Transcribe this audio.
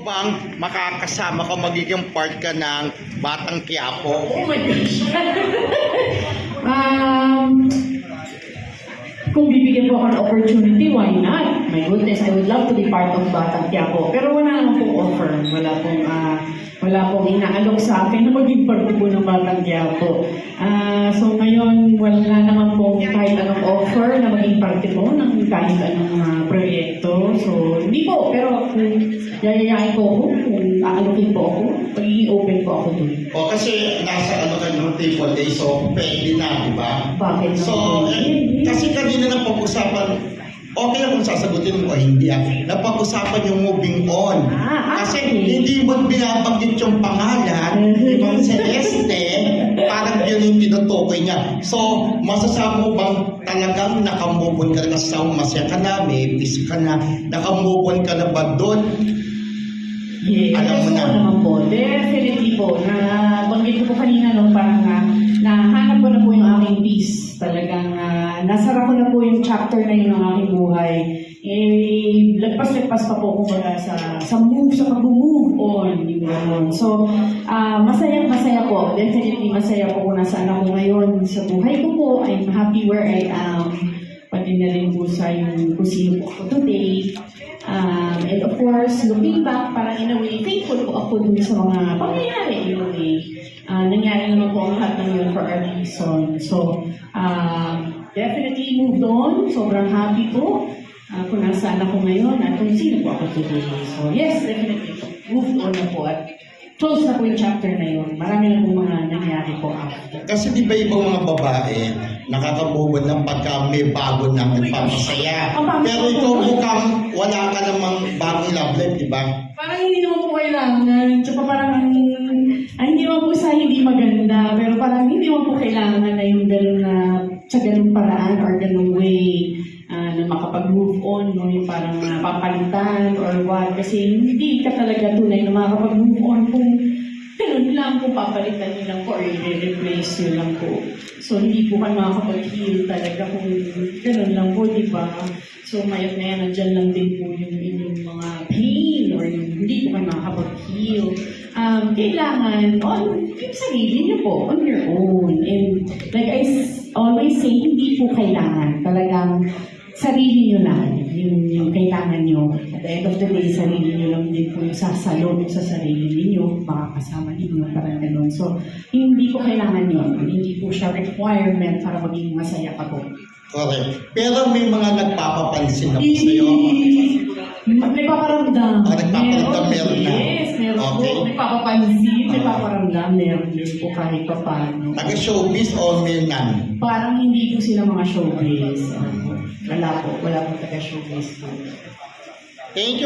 bang makakasama ka magiging part ka ng Batang Quiapo? Oh my gosh. um, kung bibigyan po ako ng opportunity, why not? My goodness, I would love to be part of Batang Quiapo. Pero wala naman pong offer. Wala pong, ah, wala pong inaalok sa akin na maging part po ng Batang Quiapo. Ah, so ngayon, wala naman pong kahit anong offer na maging parte po ng kahit anong ah, proyekto. So, hindi po. Pero kung yayayain po ako, kung aalokin po ako, magiging open po ako dun. O kasi nasa ano ka ng table day, so pwede na, di ba? Bakit So, eh, kasi kanina na pag-usapan, okay kung sasagutin mo o hindi ah. Napag-usapan yung moving on. Ah, Kasi okay. hindi mo binabanggit yung pangalan, ibang Celeste, parang yun yung tinutukoy niya. So, masasabi mo bang talagang nakamove ka na sa masaya ka na, may peace ka na, nakamove ka na ba doon? Yes, Alam mo na. naman po. Definitely po. Na banggit ko po kanina no, parang na nahanap ko na po yung aking peace. Talagang ah, nasara ko na po yung chapter na yun ng aking buhay. Eh, lagpas-lagpas pa po kumbaga sa, sa move, sa pag-move on. Yung. So, ah, masaya, masaya po. Definitely masaya po kung nasaan ako ngayon sa buhay ko po. I'm happy where I am. Pati na rin po sa yung kung sino po ako today. Um, and of course, looking back, parang in a way, thankful po ako dun sa mga pangyayari in a way. Uh, nangyari naman po ang lahat ng yun for a reason. So, um, definitely moved on. Sobrang happy po uh, kung nasaan ako ngayon at kung sino po ako today. So, yes, definitely. Moved on na po at close na po yung chapter na yun. Marami na po mga nangyari po after. Kasi di ba ibang mga babae, nakakamove on ng pagka may bago na nagpapasaya. Pero ikaw mukhang wala ka namang bagong love life, di ba? Parang hindi naman po kailangan. Tsaka parang, ay, hindi naman po sa hindi maganda, pero parang hindi naman po kailangan na yung gano'n na, sa gano'ng paraan or gano'ng way ah, na makapag-move on, no? yung parang napapalitan or what. Kasi hindi ka talaga tunay na makakapag-move on kung ganun lang po papalitan nyo lang po or i-replace nyo lang po. So, hindi po kayo makakapag-heal talaga kung ganun lang po, di ba? So, mayat na yan, nandyan lang din po yung inyong mga pain or yung hindi po kayo makakapag-heal. Um, kailangan on yung sarili niyo po, on your own. And like I always say, hindi po kailangan. Talagang sarili niyo lang yung, yung kailangan niyo. At the end of the day, sarili niyo lang din po yung sasalot sa sarili niyo, makakasama ninyo, parang ganun. So, hindi po kailangan yun. Hindi po siya requirement para maging masaya ka po. Correct. Pero may mga nagpapapansin na po sa'yo. Nagpaparamdam. Ah, nagpaparamdam, meron na. Yes, meron Okay. po. Nagpapapansin, Ah. nagpaparamdam, meron din po kahit pa paano. Taga-showbiz o may nan? Parang hindi po sila mga showbiz. Wala po, wala po taga-showbiz po. em que